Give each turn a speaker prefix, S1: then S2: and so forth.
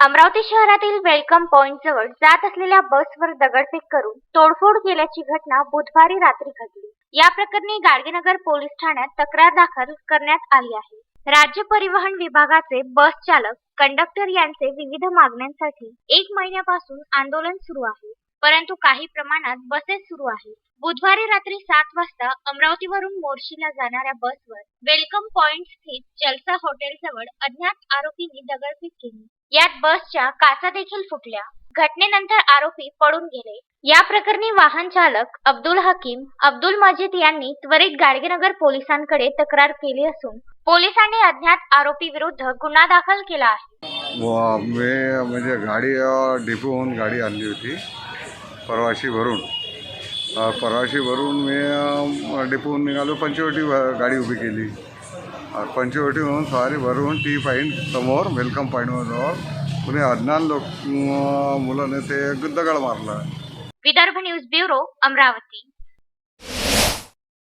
S1: अमरावती शहरातील welcome point जवळ जात असलेल्या बसवर दगडफेक करून तोडफोड केल्याची घटना बुधवारी रात्री घडली. या प्रकरणी गाडगेनगर पोलीस ठाण्यात तक्रार दाखल करण्यात आली आहे. राज्य परिवहन विभागाचे बस चालक कंडक्टर यांचे विविध मागण्यांसाठी एक महिन्यापासून आंदोलन सुरू आहे परंतु काही प्रमाणात बसेस सुरू आहेत. बुधवारी रात्री सात वाजता अमरावतीवरून मोर्शीला जाणाऱ्या बसवर वेलकम पॉइंट स्थित जलसा हॉटेल जवळ अज्ञात आरोपींनी दगडफेक केली. यात बसच्या काचा देखील फुटल्या. घटनेनंतर आरोपी पळून गेले. या प्रकरणी वाहन चालक अब्दुल हकीम अब्दुल मजिद यांनी त्वरित गाडगेनगर पोलिसांकडे तक्रार केली असून पोलिसांनी अज्ञात आरोपी विरुद्ध गुन्हा दाखल केला आहे.
S2: मी म्हणजे गाडी अ, डेपोहून गाडी आणली होती. परवाशी भरून. परवाशी भरून मी अ, डेपोहून निघालो पंचवटी गाडी उभी केली. पंचवटीहून सॉरी भरून टी पॉईंट समोर वेलकम पॉईंटवर कुणी अज्ञान लोक मुलाने ते दगड मारला.
S1: Vidarbha news bureau Amravati.